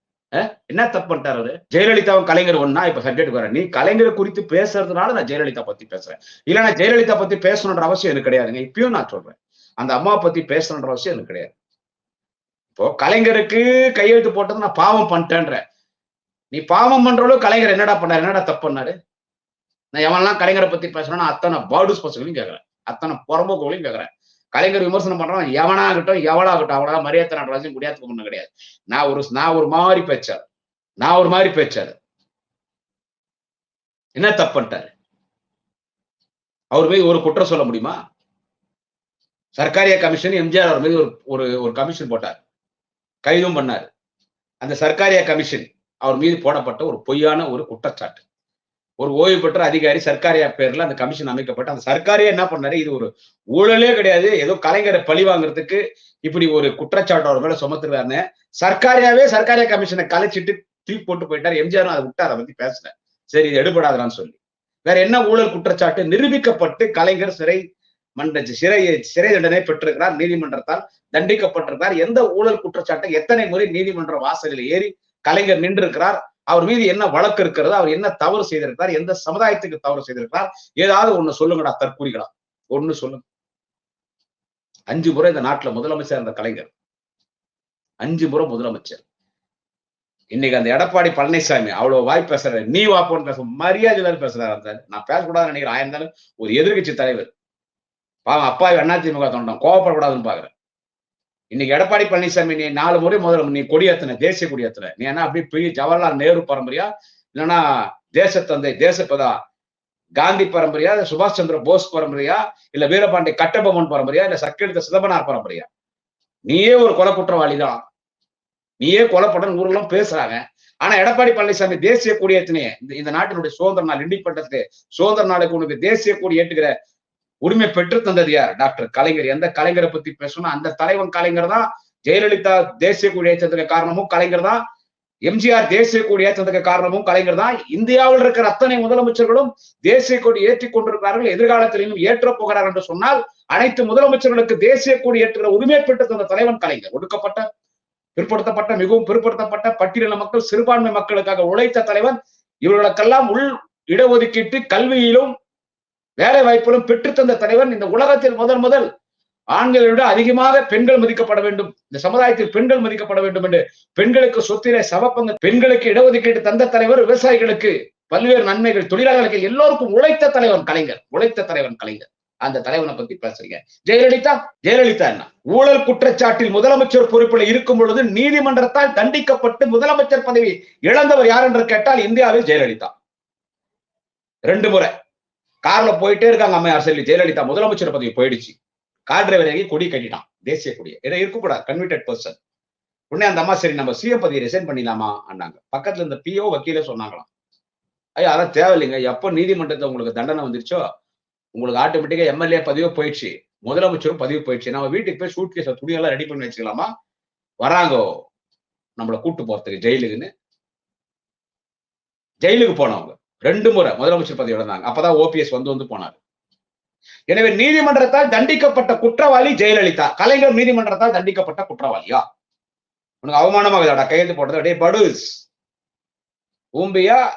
என்ன தப்பு பண்ணிட்டாரு அவரு? ஜெயலலிதாவும் கலைஞர் ஒன்னா இப்ப சப்ஜெக்ட் வர நீ கலைஞர் குறித்து பேசுறதுனால நான் ஜெயலலிதா பத்தி பேசுறேன். இல்ல நான் ஜெயலலிதா பத்தி பேசணுன்ற அவசியம் எனக்கு கிடையாதுங்க. இப்பயும் நான் சொல்றேன். அந்த அம்மா பத்தி பேசணுன்ற அவசியம் எனக்கு கிடையாது. இப்போ கலைஞருக்கு கையெழுத்து போட்டது நான் பாவம் பண்ணிட்டேன்ற நீ பாவம் பண்றளவு கலைஞர் என்னடா பண்ணாரு? என்னடா தப்பு பண்ணாரு? நான் எவன்லாம் கலைஞரை பத்தி பேசுறேன்னா அத்தனை பாடுஸ் பசங்களையும் கேட்கறேன் அத்தனை புறம்போக்களையும் கேட்கறேன் கலைஞர் விமர்சனம் பண்றான் எவனாகட்டும் எவனாகட்டும் அவனா மரியாதை நடராஜன் முடியாதுக்கு ஒண்ணு கிடையாது. நான் ஒரு நான் ஒரு மாதிரி பேச்சாரு நான் ஒரு மாதிரி பேச்சாரு என்ன தப்புன்ட்டாரு அவர் போய் ஒரு குற்றம் சொல்ல முடியுமா? சர்க்காரிய கமிஷன் எம்ஜிஆர் அவர் மீது ஒரு ஒரு ஒரு கமிஷன் போட்டார். கைதும் பண்ணார். அந்த சர்க்காரிய கமிஷன் அவர் மீது போடப்பட்ட ஒரு பொய்யான ஒரு குற்றச்சாட்டு. ஒரு ஓய்வு பெற்ற அதிகாரி சர்க்காரியா பேர்ல அந்த கமிஷன் அமைக்கப்பட்டு அந்த சர்க்காரியா என்ன பண்ணாரு? இது ஒரு ஊழலே கிடையாது. ஏதோ கலைஞரை பழி வாங்குறதுக்கு இப்படி ஒரு குற்றச்சாட்டு அவர் மேல சுமத்துறாருன்னு சர்க்காரியாவே சர்க்காரியா கமிஷனை கலைச்சிட்டு தூக்கி போட்டு போயிட்டார். எம்ஜிஆர் அதை விட்டு அதை பத்தி பேசுறேன் சரி இது எடுபடாதான்னு சொல்லி. வேற என்ன ஊழல் குற்றச்சாட்டு? நிரூபிக்கப்பட்டு கலைஞர் சிறை மன்ற சிறை சிறை தண்டனை பெற்றிருக்கிறார் நீதிமன்றத்தால் தண்டிக்கப்பட்டிருக்கிறார். எந்த ஊழல் குற்றச்சாட்டை? எத்தனை முறை நீதிமன்ற வாசலில் ஏறி கலைஞர் நின்றிருக்கிறார்? அவர் மீது என்ன வழக்கு இருக்கிறது அவர் என்ன தவறு செய்திருக்கிறார் எந்த சமுதாயத்துக்கு தவறு செய்திருக்கிறார் ஏதாவது ஒண்ணு சொல்லுங்கடா தற்கூறிகளா. ஒண்ணு சொல்லுங்க. அஞ்சு முறை இந்த நாட்டுல முதலமைச்சர் இருந்த கலைஞர். அஞ்சு முறை முதலமைச்சர். இன்னைக்கு அந்த எடப்பாடி பழனிசாமி அவ்வளவு வாய் பேசுற நீ வாப்போன்னு பேச மரியாதை பேசுறாரு அந்த நான் பேசக்கூடாதுன்னு நினைக்கிறேன். ஆயிருந்தாலும் ஒரு எதிர்கட்சி தலைவர். பாவம் அப்பா அதிமுக தொண்டம் கோவப்படக்கூடாதுன்னு பாக்குறேன் இன்னைக்கு எடப்பாடி பழனிசாமி நீ நாலு முறை முதல்ல நீ கொடியேத்தின தேசிய கொடியேத்தின. நீ என்ன அப்படி பெரிய ஜவஹர்லால் நேரு பரம்பரையா? இல்லைன்னா தேசத்தந்தை தேசப்பதா காந்தி பரம்பரையா? சுபாஷ் சந்திர போஸ் பரம்பரையா? இல்ல வீரபாண்டி கட்டபொம்மன் பரம்பரையா? இல்ல சக்கெடுத்த சிதம்பனார் பரம்பரையா? நீயே ஒரு கொலை குற்றவாளி தான் நீயே கொலை பண்ண ஊரெல்லாம் பேசுறாங்க. ஆனா எடப்பாடி பழனிசாமி தேசிய கொடியேற்றினே இந்த இந்த நாட்டினுடைய சுதந்திர நாள் இண்டிபெண்டன்ஸ் சுதந்திர நாளுக்கு உனக்கு தேசிய கொடி ஏற்றுகிற உரிமை பெற்று தந்தது யார்? டாக்டர் கலைஞர். எந்த கலைஞரை பத்தி பேசணும் அந்த தலைவன் கலைஞர் தான் ஜெயலலிதா தேசிய கொடி ஏற்றத்துக்கு காரணமும் கலைஞர் தான். எம்ஜிஆர் தேசிய கொடி ஏற்றத்துக்கு காரணமும் கலைஞர் தான். இந்தியாவில் இருக்கிற அத்தனை முதலமைச்சர்களும் தேசிய கொடி ஏற்றி கொண்டிருக்கிறார்கள். எதிர்காலத்திலும் ஏற்ற போகிறார் என்று சொன்னால் அனைத்து முதலமைச்சர்களுக்கு தேசிய கொடி ஏற்றுகிற உரிமை பெற்று தந்த தலைவன் கலைஞர். ஒடுக்கப்பட்ட பிற்படுத்தப்பட்ட மிகவும் பிற்படுத்தப்பட்ட பட்டியலின மக்கள் சிறுபான்மை மக்களுக்காக உழைத்த தலைவன் இவர்களுக்கெல்லாம் உள் இடஒதுக்கீட்டு கல்வியிலும் வேலை வாய்ப்புகளும் பெற்றுத்தந்த தலைவன் இந்த உலகத்தில் முதல் முதல் ஆண்களை விட அதிகமாக பெண்கள் மதிக்கப்பட வேண்டும். இந்த சமுதாயத்தில் பெண்கள் மதிக்கப்பட வேண்டும் என்று பெண்களுக்கு சொத்திலே சவப்பங்க பெண்களுக்கு இடஒதுக்கீடு தந்த தலைவர் விவசாயிகளுக்கு பல்வேறு நன்மைகள் தொழிலாளர்களுக்கு எல்லோருக்கும் உழைத்த தலைவன் கலைஞர் உழைத்த தலைவன் கலைஞர். அந்த தலைவனை பத்தி பேசுறீங்க. ஜெயலலிதா? ஜெயலலிதா என்ன? ஊழல் குற்றச்சாட்டில் முதலமைச்சர் பொறுப்பில் இருக்கும் பொழுது நீதிமன்றத்தால் தண்டிக்கப்பட்டு முதலமைச்சர் பதவி இழந்தவர் யார் என்று கேட்டால் இந்தியாவில் ஜெயலலிதா. ரெண்டு முறை. கார்ல போயிட்டே இருக்காங்க அம்மையார் செல்வி ஜெயலலிதா. முதலமைச்சர் பதவி போயிடுச்சு. கார் டிரைவர் ஆகி கொடி கட்டிட்டான். தேசிய கொடியை. இதை இருக்கக்கூடாது. கன்விட்டட் பர்சன் உடனே அந்த அம்மா சரி நம்ம சிஎம் பதவி ரிசைன் பண்ணிடலாமா? அண்ணாங்க. பக்கத்துல இருந்த பிஓ வக்கீல சொன்னாங்களாம். ஐயா அதான் தேவையில்லைங்க. எப்போ நீதிமன்றத்தை உங்களுக்கு தண்டனை வந்துருச்சோ உங்களுக்கு ஆட்டோமேட்டிக்கா எம்எல்ஏ பதிவு போயிடுச்சு. முதலமைச்சரும் பதிவு போயிடுச்சு. நம்ம வீட்டுக்கு போய் சூட் கேஸ் துணியெல்லாம் ரெடி பண்ணி வச்சுக்கலாமா? வராங்கோ. நம்மளை கூட்டு போறதுக்கு ஜெயிலுக்குன்னு. ஜெயிலுக்கு போனவங்க. ரெண்டு முறை முதலமைச்சர் பதவி இழந்தாங்க. அப்பதான் ஓபிஎஸ் வந்து வந்து போனாரு. எனவே நீதிமன்றத்தால் தண்டிக்கப்பட்ட குற்றவாளி ஜெயலலிதா. கலைஞர் நீதிமன்றத்தால் தண்டிக்கப்பட்ட குற்றவாளியா? உனக்கு அவமானமாகுதாடா கையெழுத்து போட்டது. அப்படியே படுஸ். ஊம்பியா?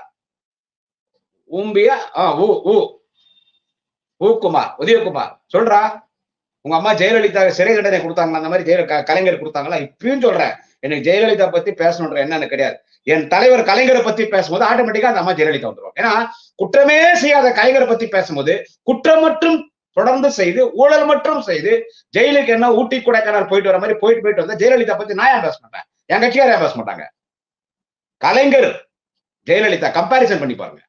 ஊம்பியா? ஆ ஊ ஊ. ஊக்குமார் உதயகுமார். சொல்றா. உங்க அம்மா ஜெயலலிதா சிறை தண்டனை கொடுத்தாங்களா? அந்த மாதிரி ஜெய கலைஞர் கொடுத்தாங்களா? இப்பயும் சொல்றேன். எனக்கு ஜெயலலிதா பத்தி பேசணுன்ற என்னன்னு கிடையாது. என் தலைவர் கலைஞரை பத்தி பேசும்போது ஆட்டோமேட்டிக்கா அந்த அம்மா ஜெயலலிதா வந்துடும் ஏன்னா குற்றமே செய்யாத கலைஞரை பத்தி பேசும்போது குற்றம் மட்டும் தொடர்ந்து செய்து ஊழல் மட்டும் செய்து ஜெயிலுக்கு என்ன ஊட்டி கொடைக்கானல் போயிட்டு வர மாதிரி போயிட்டு போயிட்டு வந்தா ஜெயலலிதா பத்தி நான் ஏன் பேச மாட்டேன்? என் கட்சியார் ஏன் பேச மாட்டாங்க? கலைஞர் ஜெயலலிதா கம்பாரிசன் பண்ணி பாருங்க.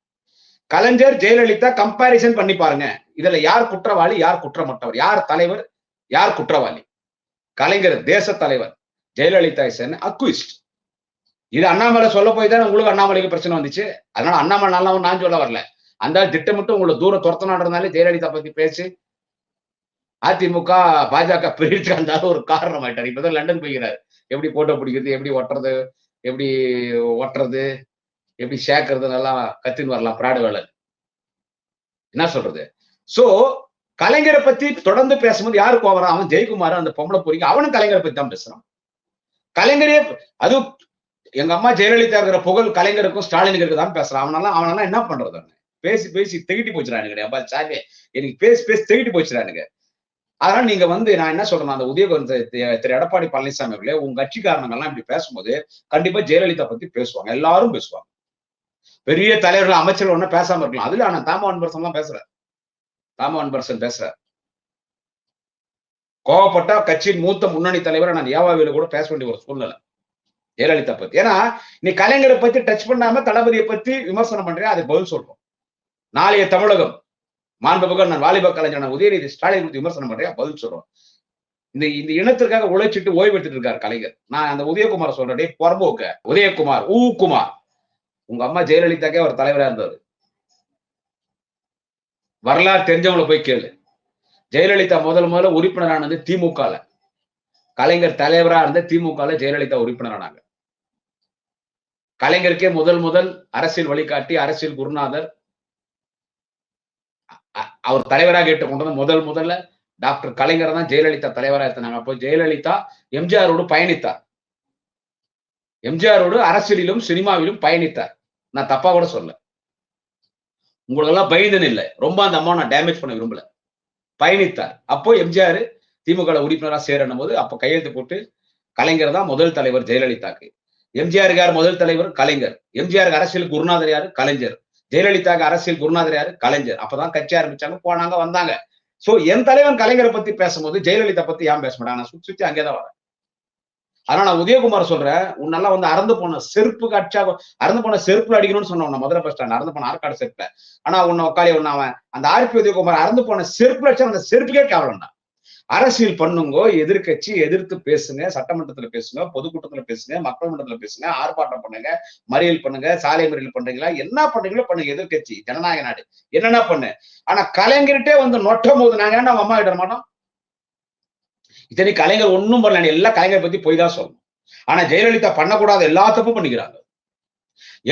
கலைஞர் ஜெயலலிதா கம்பாரிசன் பண்ணி பாருங்க. இதுல யார் குற்றவாளி யார் குற்றமற்றவர்? யார் தலைவர் யார் குற்றவாளி? கலைஞர் தேச தலைவர் ஜெயலலிதா இஸ் அக்விஸ்ட் இது அண்ணாமலை சொல்ல போய் தான் உங்களுக்கு அண்ணாமலைக்கு பிரச்சனை வந்துச்சு? அதனால அண்ணாமலை நல்லாவும் நான் சொல்ல வரல. அந்த திட்டமிட்டு உங்களை தூர துரத்தணுன்றதுனாலே ஜெயலலிதா பத்தி பேசி அதிமுக பாஜக பிரிச்சு இருந்தாலும் ஒரு காரணம் ஆயிட்டார். இப்பதான் லண்டன் போய்கிறார் எப்படி போட்டோ பிடிக்கிறது எப்படி ஒட்டுறது எப்படி ஒட்டுறது எப்படி சேர்க்கறது நல்லா கத்தின்னு வரலாம் பிராடு வேலை. என்ன சொல்றது? சோ கலைஞரை பத்தி தொடர்ந்து பேசும்போது யாரு கோவறான் அவன் ஜெயக்குமார்? அந்த பொம்பளை பொறிக்க அவனும் கலைஞரை பத்தி தான் பேசுறான். கலைஞரே அது எங்க அம்மா ஜெயலலிதா இருக்கிற புகழ் கலைஞருக்கும் ஸ்டாலினுக்கு இருக்குதான் பேசுறான். அவனால அவனால என்ன பண்றது? பேசி பேசி திகிட்டி போச்சுறானுங்க அப்பா சாமி எனக்கு பேசி பேசி திகிட்டி போச்சுறானுங்க அதனால நீங்க வந்து நான் என்ன சொல்றேன் அந்த உதயகுரம் திரு எடப்பாடி பழனிசாமி அவர்களே உங்க கட்சிக்காரங்கெல்லாம் இப்படி பேசும்போது கண்டிப்பா ஜெயலலிதா பத்தி பேசுவாங்க. எல்லாரும் பேசுவாங்க. பெரிய தலைவர்கள் அமைச்சர்கள் ஒன்னும் பேசாம இருக்கலாம். அதுல ஆனா தாம பர்சன் தான் பேசுறேன் தாம பரசன் பேசுறேன் கோவப்பட்டா கட்சியின் மூத்த முன்னணி தலைவர் நான் யாவாவில கூட பேச வேண்டிய ஒரு சூழ்நிலை. ஜெயலலிதா பத்தி. ஏன்னா நீ கலைஞரை பத்தி டச் பண்ணாம தளபதியை பத்தி விமர்சனம் பண்றியா? அதுக்கு பதில் சொல்றோம். நாளைய தமிழகம் மாண்புமிகு நான் வாலிப கலைஞரான உதயநிதி ஸ்டாலின் குறித்து விமர்சனம் பண்றேன் பதில் சொல்றோம். இந்த இந்த இனத்திற்காக உழைச்சிட்டு ஓய்வு எடுத்துட்டு இருக்காரு கலைஞர். நான் அந்த உதயகுமார் சொல்றேன். பொறம்போக்க. உதயகுமார் ஊ குமார். உங்க அம்மா ஜெயலலிதாக்கே ஒரு தலைவரா இருந்தாரு. வரலாறு தெரிஞ்சவங்கள போய் கேளு. ஜெயலலிதா முதல் முதல்ல உறுப்பினரானது திமுகல. கலைஞர் தலைவரா இருந்த திமுகல ஜெயலலிதா உறுப்பினரானாங்க. கலைஞருக்கே முதல் முதல் அரசியல் வழிகாட்டி அரசியல் குருநாதர். அவர் தலைவராக ஏற்றுக்கொண்டது முதல் முதல்ல டாக்டர் கலைஞர் தான் ஜெயலலிதா தலைவராக இருந்தாங்க அப்போ ஜெயலலிதா எம்ஜிஆரோடு பயணித்தார். எம்ஜிஆரோடு அரசியலிலும் சினிமாவிலும் பயணித்தார். நான் தப்பா கூட சொல்ல உங்களெல்லாம் பயந்துன்னு இல்லை. ரொம்ப அந்த அம்மா நான் டேமேஜ் பண்ண விரும்பல. பயணித்தார். அப்போ எம்ஜிஆர் திமுக உறுப்பினராக சேரணும் போது அப்போ கையெழுத்து போட்டு கலைஞர் தான் முதல் தலைவர் ஜெயலலிதாக்கு. எம்ஜிஆர் யார்? முதல் தலைவர் கலைஞர். எம்ஜிஆர் அரசியல் குருநாதர் யாரு? கலைஞர். ஜெயலலிதாக்கு அரசியல் குருநாதர் யாரு? கலைஞர். அப்பதான் கட்சி ஆரம்பிச்சாங்க போனாங்க வந்தாங்க. சோ என் தலைவன் கலைஞரை பத்தி பேசும்போது ஜெயலலிதா பத்தி ஏன் பேச மாட்டாங்க நான் சுத்தி சுத்தி அங்கேதான் வரேன். அதனால நான் உதயகுமார் சொல்றேன் உன்னெல்லாம் வந்து அறந்து போன செருப்பு கட்சா அறந்து போன செருப்புல அடிக்கணும்னு சொன்னவன் மதுரை பஸ் ஸ்டாண்ட் அறந்து போன ஆற்காடு செருப்புல. ஆனா உன்னை உட்காரி உன்ன அவன். அந்த ஆர்பி உதயகுமார் அறந்து போன செருப்புல அடிச்சா அந்த செருப்புக்கே கேவலம்டா அரசியல் பண்ணுங்க எதிர்கட்சி எதிர்த்து பேசுங்க சட்டமன்றத்துல பேசுங்க பொதுக்கூட்டத்துல பேசுங்க மக்கள் மன்றத்துல பேசுங்க ஆர்ப்பாட்டம் பண்ணுங்க மறியல் பண்ணுங்க சாலை மறியல் பண்றீங்களா? என்ன பண்றீங்களோ பண்ணுங்க எதிர்கட்சி ஜனநாயக நாடு. என்னென்ன பண்ணு? ஆனா கலைஞர்கிட்டே வந்து நொட்டும் போது நாங்க ஏன்னா அம்மா விட மாட்டோம்? இத்தனை கலைஞர் ஒன்னும் பண்ணல எல்லா கலைஞரை பத்தி போய் தான் சொல்லணும். ஆனா ஜெயலலிதா பண்ணக்கூடாது எல்லா தப்பும் பண்ணிக்கிறாங்க.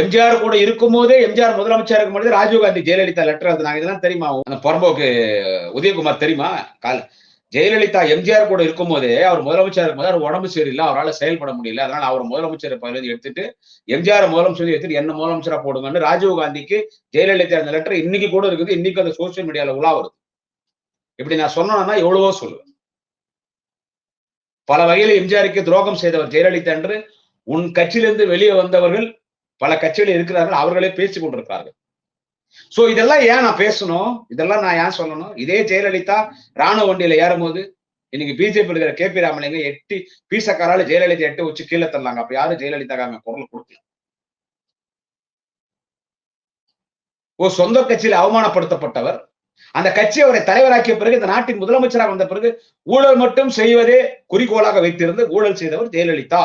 எம்ஜிஆர் கூட இருக்கும் போதே எம்ஜிஆர் முதலமைச்சர் இருக்கும் போது ராஜீவ்காந்தி ஜெயலலிதா லெட்டர் எழுதுனாங்க. இதெல்லாம் தெரியுமா? அந்த புறம்போக்கு உதயகுமார் தெரியுமா? கால் ஜெயலலிதா எம்ஜிஆர் கூட இருக்கும்போதே அவர் முதலமைச்சர் இருக்கும்போது அவர் உடம்பு சரியில்லை அவரால் செயல்பட முடியல. அதனால அவர் முதலமைச்சர் பதவி எடுத்துட்டு எம்ஜிஆர் முதலமைச்சர் எடுத்துட்டு என்ன முதலமைச்சரா போடுங்கன்னு ராஜீவ் காந்திக்கு ஜெயலலிதா அந்த லெட்டர் இன்னைக்கு கூட இருக்குது. இன்னைக்கு அந்த சோசியல் மீடியால உலா வருது. இப்படி நான் சொன்னேன்னா எவ்வளவோ சொல்லுவேன். பல வகையில் எம்ஜிஆருக்கு துரோகம் செய்தவர் ஜெயலலிதா என்று உன் கட்சியிலிருந்து வெளியே வந்தவர்கள் பல கட்சிகளில் இருக்கிறார்கள். அவர்களே பேசிக் கொண்டிருக்கிறார்கள். சோ இதெல்லாம் ஏன் நான் பேசணும்? இதெல்லாம் நான் ஏன் சொல்லணும்? இதே ஜெயலலிதா ராணுவ வண்டியில ஏறும்போது இன்னைக்கு பிஜேபி இருக்கிற கே பி ராமலிங்க எட்டி பீசக்காரால ஜெயலலிதா எட்டு வச்சு கீழே தரலாங்க அப்ப யாரும் ஜெயலலிதா குரல் கொடுக்கல? ஓ சொந்த கட்சியில் அவமானப்படுத்தப்பட்டவர். அந்த கட்சி அவரை தலைவராக்கிய பிறகு இந்த நாட்டின் முதலமைச்சராக வந்த பிறகு ஊழல் மட்டும் செய்வதே குறிக்கோளாக வைத்திருந்து ஊழல் செய்தவர் ஜெயலலிதா.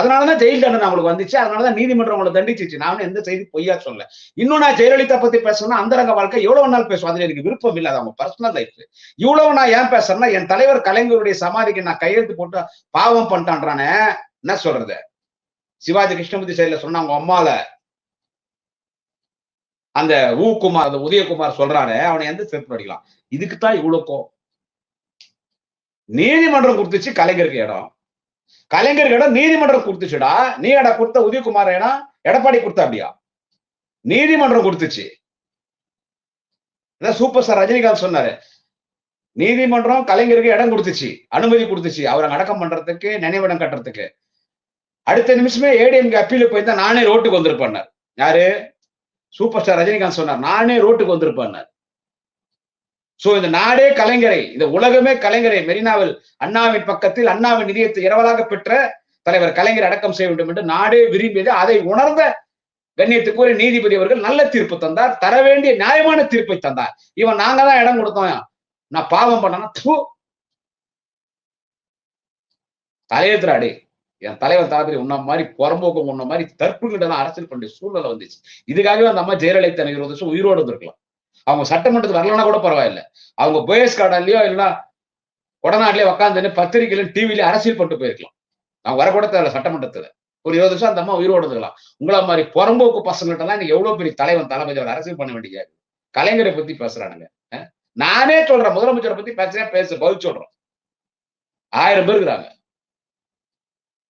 அதனாலதான் ஜெயில் தண்டனை அவங்களுக்கு வந்துச்சு. அதனாலதான் நீதிமன்றம் அவங்களை தண்டிச்சிச்சு. நானும் எந்த செய்தி பொய்யா சொல்ல இன்னும் நான் ஜெயலலிதா பத்தி பேசணும்னா அந்தரங்க வாழ்க்கை எவ்வளவு நாள் பேசுவோம் அதுல எனக்கு விருப்பம் இல்லை. அவங்க பர்சனல் லைஃப் இவ்வளவு நான் ஏன் பேசுறேன்னா என் தலைவர் கலைஞருடைய சமாதிக்கு நான் கையெழுத்து போட்டு பாவம் பண்ணிட்டான்றானே. என்ன சொல்றது? சிவாஜி கிருஷ்ணமூர்த்தி சைட்ல சொன்ன அவங்க அம்மால அந்த ஊக்குமார் அந்த உதயகுமார் சொல்றாரு அவனை எந்த செருப்பு அடிக்கலாம்? இதுக்குத்தான் இவ்வளவு நீதிமன்றம் கொடுத்துச்சு கலைஞருக்கு இடம். கலைஞர்களிடம் நீதிமன்றம் கொடுத்துச்சுடா. நீ இடம் கொடுத்த உதயகுமார் இடம் எடப்பாடி கொடுத்த அப்படியா நீதிமன்றம் கொடுத்துச்சு. சூப்பர் ஸ்டார் ரஜினிகாந்த் சொன்னாரு. நீதிமன்றம் கலைஞருக்கு இடம் கொடுத்துச்சு அனுமதி கொடுத்துச்சு. அவரை அடக்கம் பண்றதுக்கு நினைவிடம் கட்டுறதுக்கு. அடுத்த நிமிஷமே ஏடிஎம்கே அப்பீல போயிருந்தா நானே ரோட்டுக்கு வந்திருப்பேன் யாரு? சூப்பர் ஸ்டார் ரஜினிகாந்த் சொன்னார். நானே ரோட்டுக்கு வந்திருப்பேன் சோ இந்த நாடே கலைஞரை இந்த உலகமே கலைஞரை மெரினாவில் அண்ணாவின் பக்கத்தில் அண்ணாவின் நிதியத்தை இரவலாக பெற்ற தலைவர் கலைஞர் அடக்கம் செய்ய வேண்டும் என்று நாடே விரும்பியது. அதை உணர்ந்த கண்ணியத்துக்குரிய நீதிபதி அவர்கள் நல்ல தீர்ப்பு தந்தார் தர வேண்டிய நியாயமான தீர்ப்பை தந்தார். இவன் நாங்க தான் இடம் கொடுத்தோம் நான் பாவம் பண்ணனா தூ. தலையெழுத்துறாடி என் தலைவர் தளபதி உன்ன மாதிரி புறம்போக்கம் உன்ன மாதிரி தற்புகிட்ட தான் அரசியல் பண்ண சூழ்நிலை வந்துச்சு. இதுக்காகவே அந்த அம்மா ஜெயலலிதா இருபது வருஷம் உயிரோடு இருந்திருக்கலாம். அவங்க சட்டமன்றத்துக்கு வரலன்னா கூட பரவாயில்ல. அவங்க போயஸ் கார்டன்லயோ இல்லைன்னா உடநாட்டிலே உட்காந்து பத்திரிகையிலும் டிவிலையும் அரசியல் பட்டு போயிருக்கலாம். அவங்க வரக்கூட தேவையில்ல சட்டமன்றத்துல. ஒரு இருபது வருஷம் அந்த அம்மா உயிரோடு இருக்கலாம் உங்களை மாதிரி புறம்போக்கு பசங்கள்ட்ட தான் இன்னைக்கு எவ்வளவு பெரிய தலைவன் தலைமை அரசியல் பண்ண வேண்டியது கலைஞரை பத்தி பேசுறானுங்க. நானே சொல்றேன். முதலமைச்சரை பத்தி பேசுறேன் பேச பதில் சொல்றோம். ஆயிரம் பேர் இருக்கிறாங்க.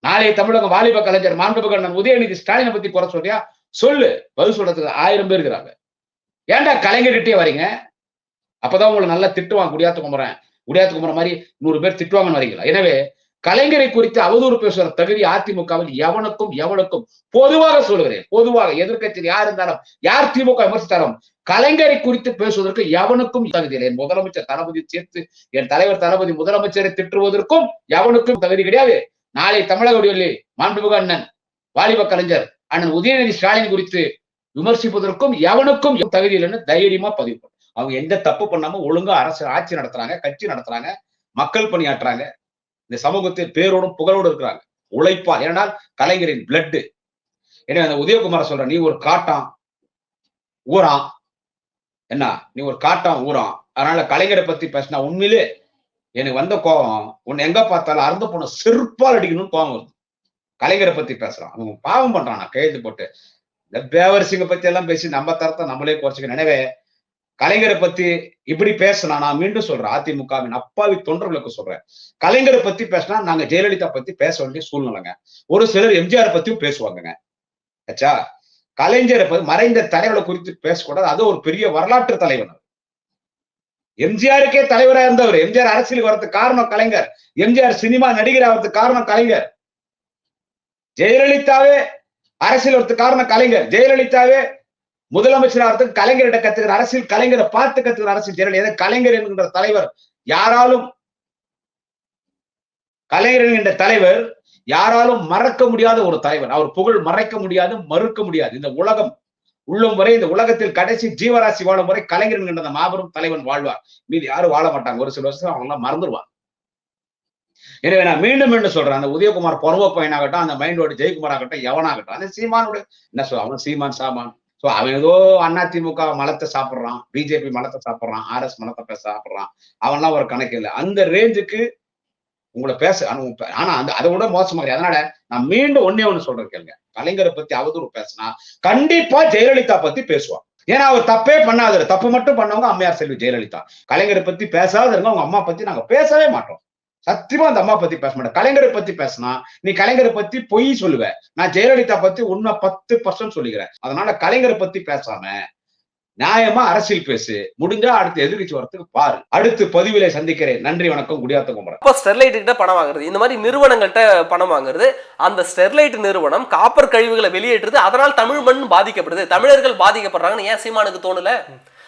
நாளைய தமிழக வாலிப கலைஞர் மாண்புமிகு உதயநிதி ஸ்டாலினை பத்தி குறை சொல்றியா? சொல்லு. பதில் சொல்றதுக்கு ஆயிரம் பேர் இருக்கிறாங்க. ஏன்டா கலைஞர்கிட்டே வரீங்க? அப்பதான் உங்களை நல்லா திட்டுவாங்க குடியாத்து கும்புறேன். குடியாத்து குமரன் மாதிரி நூறு பேர் திட்டுவாங்கன்னு வரீங்களா? எனவே கலைஞரை குறித்து அவதூறு பேசுகிற தகுதி அதிமுகவில் எவனுக்கும் எவனுக்கும் பொதுவாக சொல்கிறேன் பொதுவாக எதிர்க்கட்சியில் யார் இருந்தாலும் யார் திமுக விமர்சித்தாலும் கலைஞரை குறித்து பேசுவதற்கு எவனுக்கும் தகுதி இல்லை. என் முதலமைச்சர் தளபதி சேர்த்து என் தலைவர் தளபதி முதலமைச்சரை திட்டுவதற்கும் எவனுக்கும் தகுதி கிடையாது. நாளை தமிழக விடியல்லி மாண்புமிகு அண்ணன் வாலிப கலைஞர் அண்ணன் உதயநிதி ஸ்டாலின் குறித்து விமர்சிப்பதற்கும் எவனுக்கும் தகுதி இல்லைன்னு தைரியமா பதிவு பண்ணும் அவங்க எந்த தப்பு பண்ணாம ஒழுங்கா அரசு ஆட்சி நடத்துறாங்க கட்சி நடத்துறாங்க மக்கள் பணியாற்றுறாங்க இந்த சமூகத்தில் பேரோடும் புகழோடு இருக்கிறாங்க. உழைப்பா ஏன்னா கலைஞரின் பிளட் ஏன்னா அந்த உதயகுமார சொல்ற நீ ஒரு காட்டான் ஊரான் என்ன? நீ ஒரு காட்டான் ஊரான் அதனால கலைஞரை பத்தி பேசினா உண்மையிலே எனக்கு வந்த கோபம் உன்னை எங்க பார்த்தாலும் அறுந்த போன செருப்பால் அடிக்கணும்னு கோபம் வருது. கலைஞரை பத்தி பேசுறான். அவன் பாவம் பண்றான் நான் கையெழுத்து போட்டு. இந்த பேவரசிங்க பத்தி எல்லாம் பேசி நம்ம தரத்தை நம்மளே குறைச்சிக்க எனவே கலைஞரை பத்தி இப்படி பேசினா நான் மீண்டும் சொல்றேன். அதிமுகவின் அப்பாவி தொண்டர்களுக்கு சொல்றேன். கலைஞரை பத்தி பேசினா நாங்க ஜெயலலிதா பத்தி பேச வேண்டிய சூழ்நிலைங்க. ஒரு சிலர் எம்ஜிஆர் பத்தியும் பேசுவாங்கங்க. ஆச்சா கலைஞரை பத்தி மறைந்த தலைவர்களை குறித்து பேசக்கூடாது. அது ஒரு பெரிய வரலாற்று தலைவர் எம்ஜிஆருக்கே தலைவரா இருந்தவர். எம்ஜிஆர் அரசியலுக்கு வரதுக்கு காரணம் கலைஞர். எம்ஜிஆர் சினிமா நடிகர் ஆகிறதுக்கு காரணம் கலைஞர். ஜெயலலிதாவே அரசியல் ஒருத்த காரணம் கலைஞர். ஜெயலலிதாவே முதலமைச்சர் ஆகிறதுக்கு கத்துக்கிற அரசியல் கலைஞரை பார்த்து கத்துக்கிற அரசியல் ஜெயலலிதா. கலைஞர் என்கின்ற தலைவர் யாராலும் கலைஞர் என்கின்ற தலைவர் யாராலும் மறக்க முடியாத ஒரு தலைவர். அவர் புகழ் மறைக்க முடியாது மறுக்க முடியாது. இந்த உலகம் உள்ளும் வரை இந்த உலகத்தில் கடைசி ஜீவராசி வாழும் வரை கலைஞர் என்கின்ற மாபெரும் தலைவன் வாழ்வார். மீதி யாரும் வாழ மாட்டாங்க. ஒரு சில வருஷம் அவங்க எல்லாம் மறந்துடுவாங்க எனவே நான் மீண்டும் மீண்டும் சொல்றேன் அந்த உதயகுமார் பொறவ பையனாகட்டும் அந்த மைண்டோட ஜெயக்குமார் ஆகட்டும் எவனாகட்டும் அந்த சீமானுடைய என்ன சொல்ல அவன் சீமான் சாமான். சோ அவன் ஏதோ அதிமுக மலத்தை சாப்பிடுறான் பிஜேபி மலத்தை சாப்பிடுறான் ஆர்எஸ் மலத்தை பேச சாப்பிடுறான். அவன்லாம் ஒரு கணக்கு இல்லை. அந்த ரேஞ்சுக்கு உங்களை பேச ஆனா ஆனா அந்த அதை விட மோசமா அதனால நான் மீண்டும் ஒன்னே ஒண்ணு சொல்றேன் கேளுங்க. கலைஞரை பத்தி அவதூறு பேசினா கண்டிப்பா ஜெயலலிதா பத்தி பேசுவான். ஏன்னா அவர் தப்பே பண்ணாத தப்பு மட்டும் பண்ணவங்க அம்மையார் செல்வி ஜெயலலிதா. கலைஞரை பத்தி பேசாத இருங்க அவங்க அம்மா பத்தி நாங்க பேசவே மாட்டோம். சத்தியமா அந்த அம்மா பத்தி பேச மாட்டேன். கலைஞரை பத்தி பேசினா நீ கலைஞரை பத்தி பொய் சொல்லுவ. நான் ஜெயலலிதா பத்தி உண்மை பத்து பர்சன்ட் சொல்லிக்கிறேன். அதனால கலைஞரை பத்தி பேசாம நியாயமா அரசியல் பேசு. முடிஞ்சா அடுத்து எதிர்கட்சி வரத்துக்கு பாரு. அடுத்து பதிவில சந்திக்கிறேன். நன்றி வணக்கம் குடியாத்த குமரன். அப்போ ஸ்டெர்லைட் கிட்ட பணம் வாங்குறது. இந்த மாதிரி நிறுவனங்கள்ட்ட பணம் வாங்குறது. அந்த ஸ்டெர்லைட் நிறுவனம் காப்பர் கழிவுகளை வெளியேற்றுது. அதனால் தமிழ் மண் பாதிக்கப்படுது. தமிழர்கள் பாதிக்கப்படுறாங்கன்னு ஏன் சீமானுக்கு தோணல?